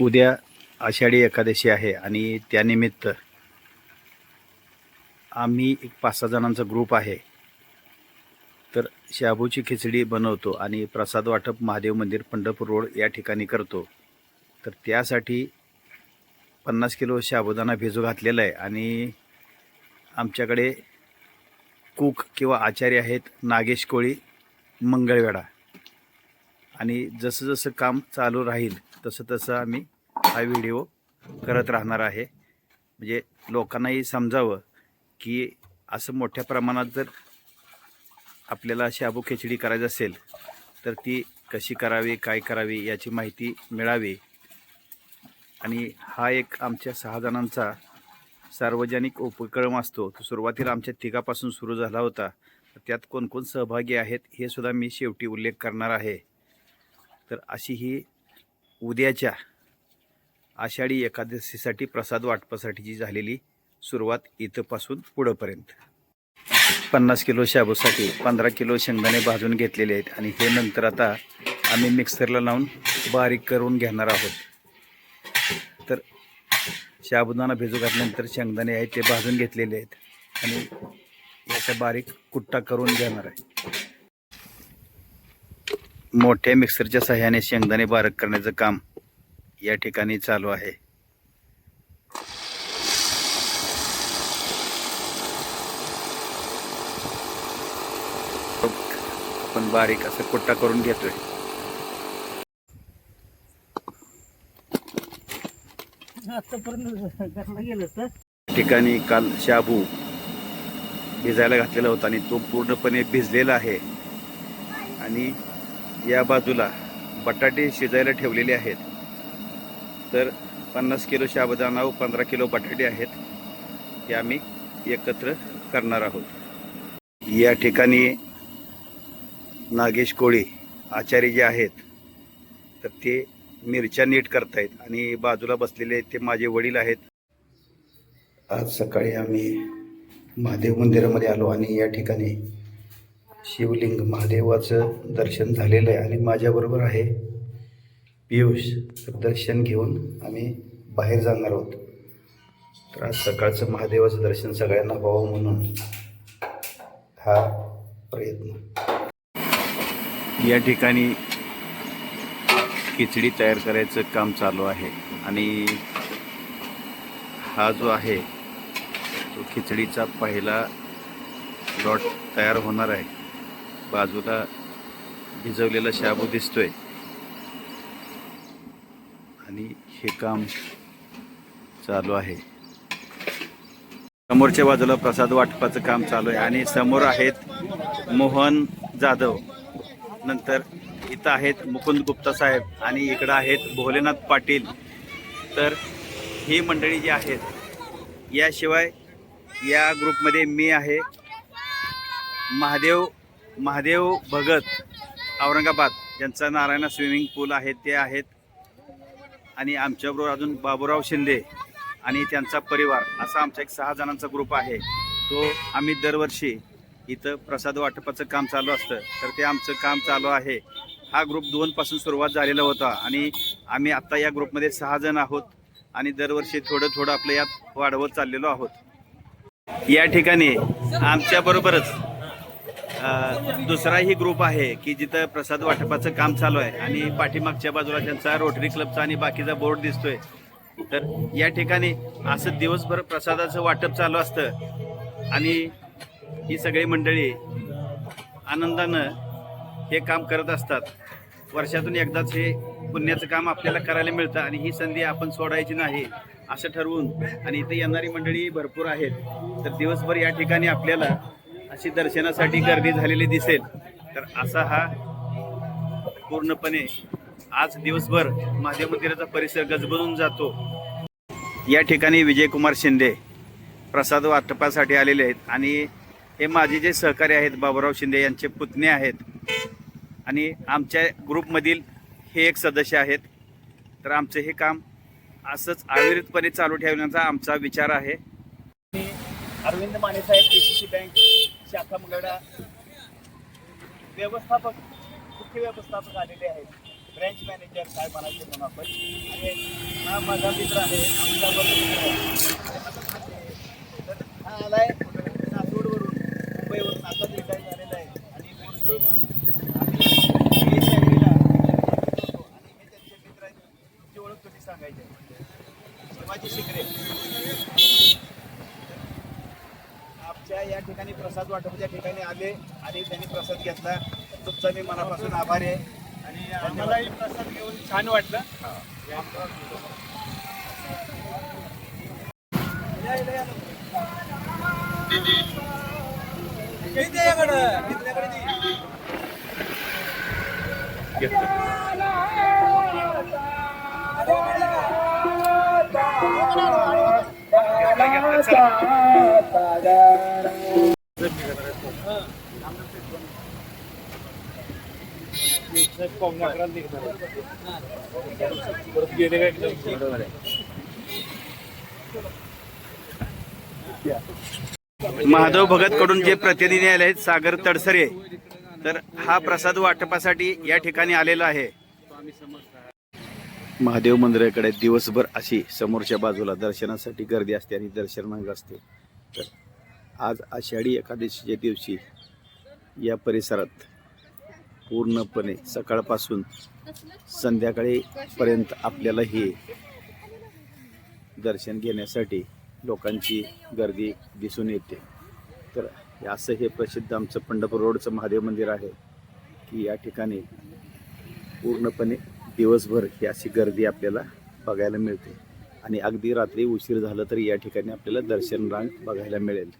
उद्या आषाढी एकादशी आहे आणि त्यानिमित्त आम्ही एक पाच सहा जणांचा ग्रुप आहे. तर शाबूची खिचडी बनवतो आणि प्रसाद वाटप महादेव मंदिर पंढरपूर रोड या ठिकाणी करतो. तर त्यासाठी पन्नास किलो शाबुदाना भिजू घातलेला आहे आणि आमच्याकडे कूक किंवा आचार्य आहेत नागेश कोळी मंगळवेढा. आणि जसं जसं काम चालू राहील तसं तसं आम्ही हा व्हिडिओ करत राहणार आहे. म्हणजे लोकांनाही समजावं की असं मोठ्या प्रमाणात जर आपल्याला शाबू खिचडी करायची असेल तर ती कशी करावी काय करावी याची माहिती मिळावी. आणि हा एक आमच्या सहा जणांचा सार्वजनिक उपक्रम असतो. तो सुरुवातीला आमच्या तिघापासून सुरू झाला होता. तर त्यात कोणकोण सहभागी आहेत हे सुद्धा मी शेवटी उल्लेख करणार आहे. तर अशी ही उद्याच्या आषाढी एकादशीसाठी प्रसाद वाटपासाठीची झालेली सुरुवात इथंपासून पुढंपर्यंत. पन्नास किलो शाबूसाठी पंधरा किलो शेंगदाणे भाजून घेतलेले आहेत आणि हे नंतर आता आम्ही मिक्सरला लावून बारीक करून घेणार आहोत. तर साबुदाणा भिजू घातल्यानंतर शेंगदाणे आहेत ते भाजून घेतलेले आहेत आणि याचा बारीक कुट्टा करून घेणार आहे. मोठ्या मिक्सरच्या सहाय्याने शेंगदाणे बारीक करण्याचं काम या ठिकाणी चालू आहे. आपण बारीक असं कुट्टा करून घेतोय. ठिकाणी काल शाबू भिजायला घातलेला होता आणि तो पूर्णपणे भिजलेला आहे. आणि या बाजूला बटाटे शिजायला ठेवलेले आहेत. तर पन्नास किलो शाबुदाणा व पंधरा किलो बटाटे आहेत. हे आम्ही एकत्र करणार आहोत. या ठिकाणी नागेश कोळी आचार्य जे आहेत तर ते मिरच्या नीट करतायत आणि बाजूला बसलेले ते माझे वडील आहेत. आज सकाळी आम्ही महादेव मंदिरामध्ये आलो आणि या ठिकाणी शिवलिंग महादेवाचं दर्शन झालेलं आहे आणि माझ्याबरोबर आहे पियुष. तर दर्शन घेऊन आम्ही बाहेर जाणार आहोत. तर आज सकाळचं महादेवाचं दर्शन सगळ्यांना व्हावं म्हणून हा प्रयत्न. या ठिकाणी खिचडी तयार करायचं काम चालू आहे आणि हा जो आहे तो खिचडीचा पहिला लॉट तयार होणार आहे. बाजूला भिजवलेला शाबू दिसतोय. आणि हे काम चालू आहे. समोरच्या बाजूला प्रसाद वाटपाचं काम चालू आहे आणि समोर आहेत मोहन जाधव. नंतर इथं आहेत मुकुंद गुप्ता साहेब आणि इकडं आहेत भोलेनाथ पाटील. तर ही मंडळी जी आहेत याशिवाय या ग्रुपमध्ये मी आहे. महादेव महादेव भगत औरंगाबाद ज्यांचा नारायणा स्विमिंग पूल आहे ते आहेत. आणि आमच्याबरोबर अजून बाबूराव शिंदे आणि त्यांचा परिवार असा आमचा एक सहा जणांचा ग्रुप आहे. तो आम्ही दरवर्षी इथं प्रसाद वाटपाचं काम चालू असतं. तर ते आमचं काम चालू आहे. हा ग्रुप दोनपासून सुरुवात झालेला होता आणि आम्ही आत्ता या ग्रुपमध्ये सहा जण आहोत आणि दरवर्षी थोडं थोडं आपलं यात वाढवत चाललेलो आहोत. या ठिकाणी आमच्याबरोबरच दुसराही ग्रुप आहे की जिथं प्रसाद वाटपाचं काम चालू आहे आणि पाठीमागच्या बाजूला त्यांचा रोटरी क्लबचा आणि बाकीचा बोर्ड दिसतोय. तर या ठिकाणी असं दिवसभर प्रसादाचं वाटप चालू असतं. आणि ही सगळी मंडळी आनंदानं हे काम करत असतात. वर्षातून एकदाच हे पुण्याचं काम आपल्याला करायला मिळतं आणि ही संधी आपण सोडायची नाही असं ठरवून आणि इथे येणारी मंडळी भरपूर आहेत. तर दिवसभर या ठिकाणी आपल्याला अशी दर्शनासाठी गर्दी झालेली दिसेल. तर असा हा पूर्णपणे आज दिवसभर महादेव मंदिराचा परिसर गजबजून जातो. या ठिकाणी विजयकुमार शिंदे प्रसाद वाटपासाठी आलेले आहेत आणि हे माझे जे सहकारी आहेत बाबूराव शिंदे यांचे पुतणे आहेत. आणि आमच्या ग्रुपमधील हे एक सदस्य आहेत. तर आमचं हे काम असंच अविरतपणे चालू ठेवण्याचा आमचा विचार आहे. अरविंद माने साहेब बँक शाखा मंगळा व्यवस्थापक मुख्य व्यवस्थापक आलेले आहेत. ब्रँच मॅनेजर काय म्हणायचे म्हणून आपण. आणि हा माझा मित्र आहे आमचा आहे. तर हा आलाय नागपूरवरून मुंबईवरून आता रिटायर झालेला आहे आणि बोरसूरवरून आम्ही हे शाळेला होतो आणि हे त्यांचे मित्र आहेत तुमची ओळख कशी सांगायची आहे? शिवाजी शिकरे आमच्या या ठिकाणी प्रसाद वाटपच्या ठिकाणी आले आणि त्यांनी प्रसाद घेतला तुमचा मी मनापासून आभारी आहे आणि आम्हालाही प्रसाद घेऊन छान वाटलं महादेव भगत कडून जे प्रतिनिधी आले आहेत सागर तडसरे तर हा प्रसाद वाटपासाठी या ठिकाणी आलेला आहे. महादेव मंदिराकडे दिवसभर अशी समोरच्या बाजूला दर्शनासाठी गर्दी असते आणि दर्शन मार्ग असते. तर आज आषाढी एकादशीच्या दिवशी या परिसरात पूर्णपणे सकाळपासून संध्याकाळीपर्यंत आपल्याला हे दर्शन घेण्यासाठी लोकांची गर्दी दिसून येते. तर असं हे प्रसिद्ध आमचं पंढरपूर रोडचं महादेव मंदिर आहे की या ठिकाणी पूर्णपणे दिवसभर ही अशी गर्दी आपल्याला बघायला मिळते. आणि अगदी रात्री उशीर झालं तरी या ठिकाणी आपल्याला दर्शन रांग बघायला मिळेल.